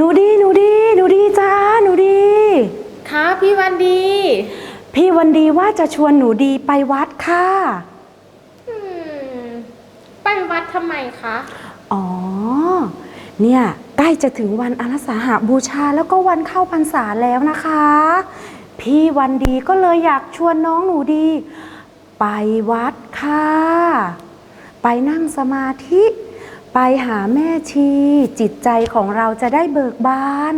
หนูดีหนูดีหนูดีจ้าหนูดี ค่ะพี่วันดี พี่วันดีว่าจะชวนหนูดีไปวัดค่ะ อืม ไปวัดทำไมคะ อ๋อ เนี่ยใกล้จะถึงวันอารัสาหาบูชาแล้วก็วันเข้าพรรษาแล้วนะคะ พี่วันดีก็เลยอยากชวนน้องหนูดี ไปวัดค่ะ ไปนั่งสมาธิ ไปหาแม่ชี จิตใจของเราจะได้เบิกบาน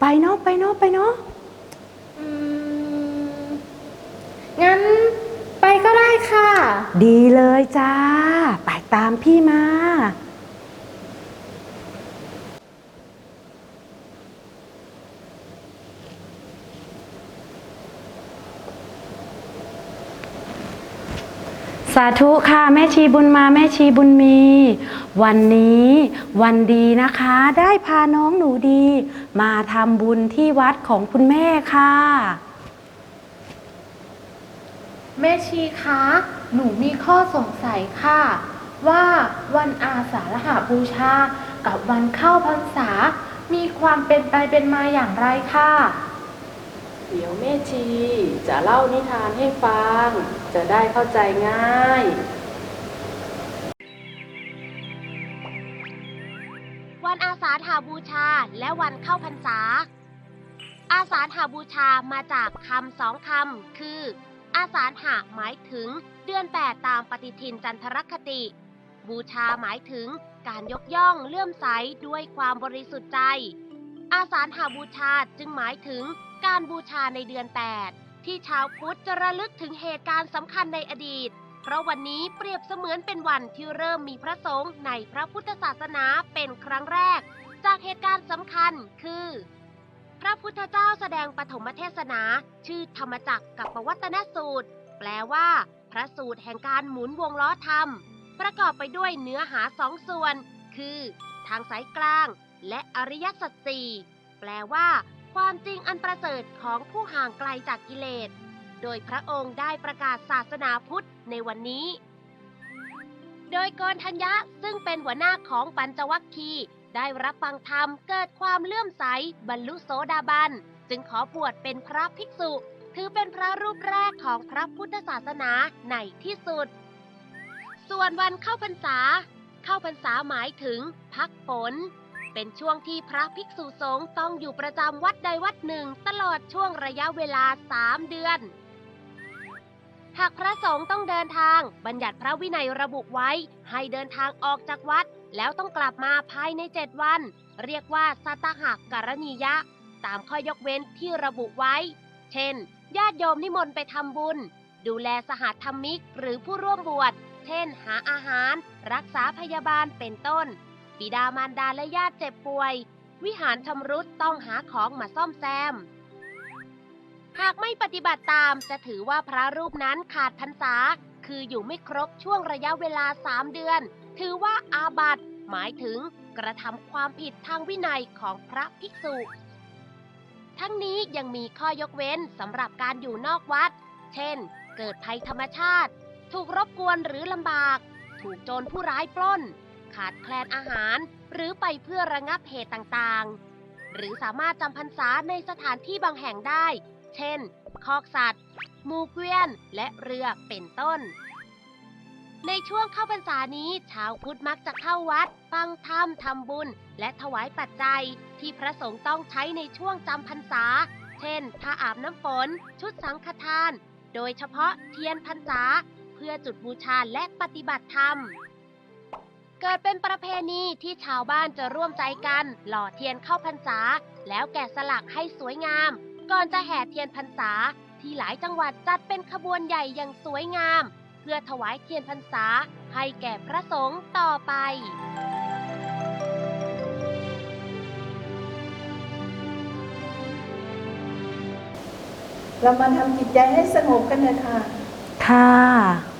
ไปเนาะไปเนาะไปเนาะอืมงั้นไปก็ได้ค่ะ ดีเลยจ้า ไปตามพี่มา สาธุค่ะ แม่ชีบุญมาแม่ชีบุญมี วันนี้วันดีนะคะ ได้พาน้องหนูดี มาทำบุญที่วัดของคุณแม่ค่ะ แม่ชีคะ หนูมีข้อสงสัยค่ะ ว่าวันอาสาฬหบูชา กับวันเข้าพรรษา มีความเป็นไปเป็นมาอย่างไรค่ะ เดี๋ยวแม่ชีจะเล่านิทานให้ฟัง จะได้เข้าใจง่าย วันอาสาฬหาบูชาและวันเข้าพรรษา อาสาฬหาบูชามาจากคำสองคำคือ อาสาฬหะหมายถึงเดือน8ตามปฏิทินจันทรคติ บูชาหมายถึงการยกย่องเลื่อมใสด้วยความบริสุทธิ์ใจ อาสาฬหาบูชาจึงหมายถึง การบูชาในเดือน 8 ที่ชาวพุทธจะระลึกถึงเหตุการณ์สำคัญในอดีต เพราะวันนี้เปรียบเสมือนเป็นวันที่เริ่มมีพระสงฆ์ในพระพุทธศาสนาเป็นครั้งแรก จากเหตุการณ์สำคัญคือ พระพุทธเจ้าแสดงปฐมเทศนา ชื่อธรรมจักรกับปวัตนสูตร แปลว่า พระสูตรแห่งการหมุนวงล้อธรรม ประกอบไปด้วยเนื้อหาสองส่วน คือ ทางสายกลาง และอริยสัจสี่แปลว่า ความจริงอันประเสริฐของผู้ห่างไกลจากกิเลส โดยพระองค์ได้ประกาศศาสนาพุทธในวันนี้ โดยกนทัญญะซึ่งเป็นหัวหน้าของปัญจวัคคีย์ได้รับฟังธรรมเกิดความเลื่อมใสบรรลุโสดาบัน จึงขอบวชเป็นพระภิกษุ ถือเป็นพระรูปแรกของพระพุทธศาสนาในที่สุด ส่วนวันเข้าพรรษา เข้าพรรษาหมายถึงพักฝน เป็นช่วงที่พระภิกษุสงฆ์ต้องอยู่ประจำวัดใดวัดหนึ่งตลอดช่วงระยะเวลา 3 เดือน หากพระสงฆ์ต้องเดินทาง บัญญัติพระวินัยระบุไว้ ให้เดินทางออกจากวัด แล้วต้องกลับมาภายใน 7 วัน เรียกว่าสัตหักกรณียะ ตามข้อยกเว้นที่ระบุไว้ เช่น ญาติโยมนิมนต์ไปทำบุญ ดูแลสหธรรมิกหรือผู้ร่วมบวช เช่น หาอาหาร รักษาพยาบาลเป็นต้น บิดามารดาและญาติเจ็บป่วย วิหารชำรุดต้องหาของมาซ่อมแซม หากไม่ปฏิบัติตามจะถือว่าพระรูปนั้นขาดพรรษา คืออยู่ไม่ครบช่วงระยะเวลา3เดือน ถือว่าอาบัติ หมายถึงกระทำความผิดทางวินัยของพระภิกษุ ทั้งนี้ยังมีข้อยกเว้นสำหรับการอยู่นอกวัด เช่น เกิดภัยธรรมชาติ ถูกรบกวนหรือลำบาก ถูกโจรผู้ร้ายปล้น ขาดแคลนอาหาร หรือไปเพื่อระงับเหตุต่างๆ หรือสามารถจำพรรษาในสถานที่บางแห่งได้ เช่น คอกสัตว์ มูเกวียน และเรือเป็นต้น ในช่วงเข้าพรรษานี้ ชาวพุทธมักจะเข้าวัด ฟังธรรมทำบุญ และถวายปัจจัย ที่พระสงฆ์ต้องใช้ในช่วงจำพรรษา เช่นผ้าอาบน้ำฝน ชุดสังฆทาน โดยเฉพาะเทียนพรรษา เพื่อจุดบูชาและปฏิบัติธรรม เกิดเป็นประเพณีที่ชาวบ้านจะร่วมใจกัน หล่อเทียนเข้าพรรษา แล้วแกะสลักให้สวยงาม ก่อนจะแห่เทียนพรรษา ที่หลายจังหวัดจัดเป็นขบวนใหญ่อย่างสวยงาม เพื่อถวายเทียนพรรษาให้แก่พระสงฆ์ต่อไปเรามาทำจิตใจให้สงบกันเลยค่ะ ค่ะ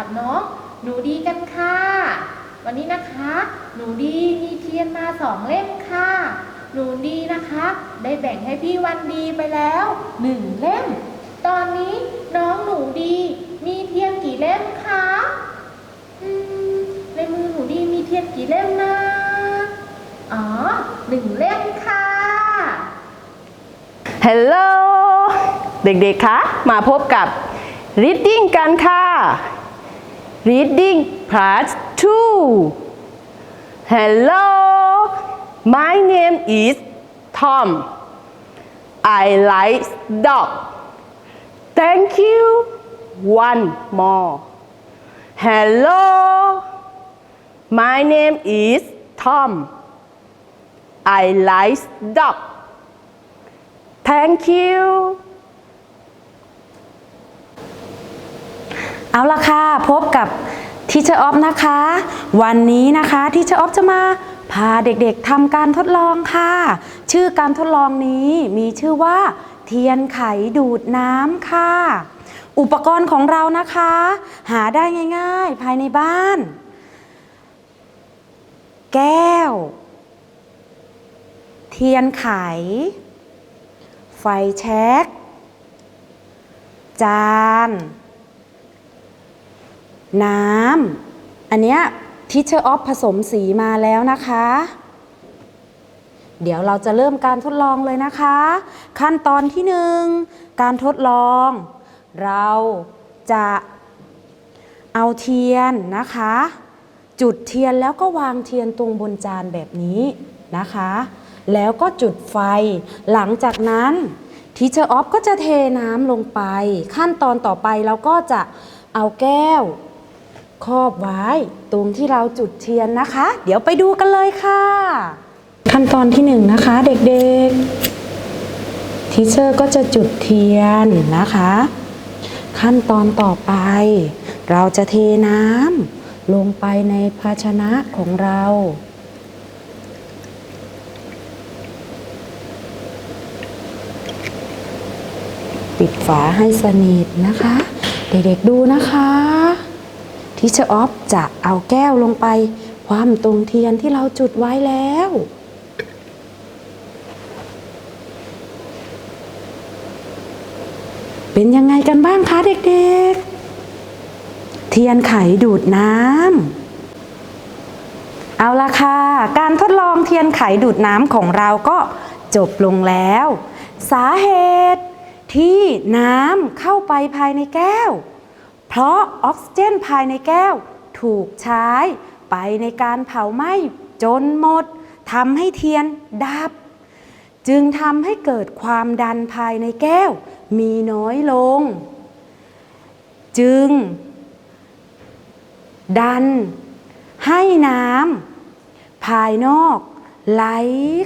กับน้องหนูดีกันค่ะ วันนี้นะคะ หนูดีมีเทียนมาสองเล่มค่ะ หนูดีนะคะ ได้แบ่งให้พี่วันดีไปแล้วหนึ่งเล่ม ตอนนี้น้องหนูดีมีเทียนกี่เล่มคะอืมในมือหนูดีมีเทียนกี่เล่มนะอ๋อหนึ่งเล่มค่ะฮัลโหลเด็กๆคะมาพบกับ reading กันค่ะ reading part 2 Hello my name is Tom. I like dog. Thank you one more. Hello my name is Tom. I like dog. Thank you เอาละค่ะ พบกับทีเชอร์ออฟนะคะ วันนี้นะคะทีเชอร์ออฟจะมาพาเด็กๆทำการทดลองค่ะ ชื่อการทดลองนี้มีชื่อว่า เทียนไขดูดน้ำค่ะ อุปกรณ์ของเรานะคะ หาได้ง่ายๆ ภายในบ้าน แก้ว เทียนไข ไฟแช็ก จาน น้ำอันเนี้ยทิเชอร์ออฟผสมสีมาแล้วนะคะ เดี๋ยวเราจะเริ่มการทดลองเลยนะคะ ขั้นตอนที่หนึ่งการทดลอง เราจะเอาเทียนนะคะ จุดเทียนแล้วก็วางเทียนตรงบนจานแบบนี้นะคะ แล้วก็จุดไฟ หลังจากนั้นทีเชอร์ออฟก็จะเทน้ำลงไป ขั้นตอนต่อไปเราก็จะเอาแก้ว ครอบไว้ตรงที่เราจุดเทียนนะคะ เดี๋ยวไปดูกันเลยค่ะ ขั้นตอนที่หนึ่งนะคะเด็กๆทีเชอร์ก็จะจุดเทียนนะคะ ขั้นตอนต่อไป เราจะเทน้ำลงไปในภาชนะของเราปิดฝาให้สนิทนะคะ เด็กๆดูนะคะ ทิชออฟจะเอาแก้วลงไป ความตรงเทียนที่เราจุดไว้แล้ว เป็นยังไงกันบ้างคะเด็กๆ เทียนไขดูดน้ำเอาละค่ะ การทดลองเทียนไขดูดน้ำของเราก็จบลงแล้ว สาเหตุที่น้ำเข้าไปภายในแก้ว เพราะออกซิเจนภายในแก้วถูกใช้ไปในการเผาไหม้จนหมดทำให้เทียนดับ จึงทำให้เกิดความดันภายในแก้ว มีน้อยลง จึง ดัน ให้น้ำภายนอก ไหล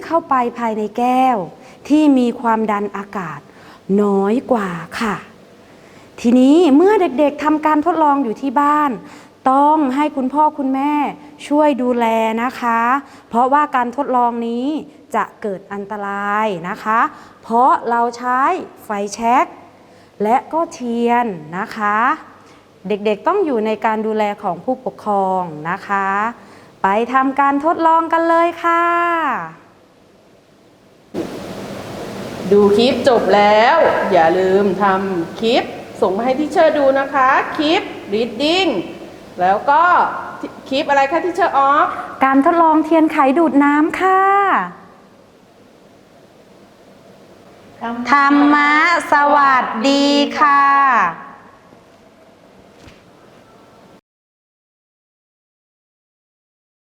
เข้าไปภายในแก้ว ที่มีความดันอากาศ น้อยกว่าค่ะ ทีนี้เมื่อเด็กๆทำการทดลองอยู่ที่บ้าน ต้องให้คุณพ่อคุณแม่ช่วยดูแลนะคะ เพราะว่าการทดลองนี้จะเกิดอันตรายนะคะ เพราะเราใช้ไฟแช็กและก็เทียนนะคะ เด็กๆต้องอยู่ในการดูแลของผู้ปกครองนะคะ ไปทำการทดลองกันเลยค่ะ ดูคลิปจบแล้ว อย่าลืมทำคลิป ส่งมาให้ที่เชอร์ดูนะคะคลิป reading แล้วก็คลิปอะไรคะที่เชอร์ออฟการทดลองเทียนไขดูดน้ำค่ะธรรมะสวัสดีค่ะ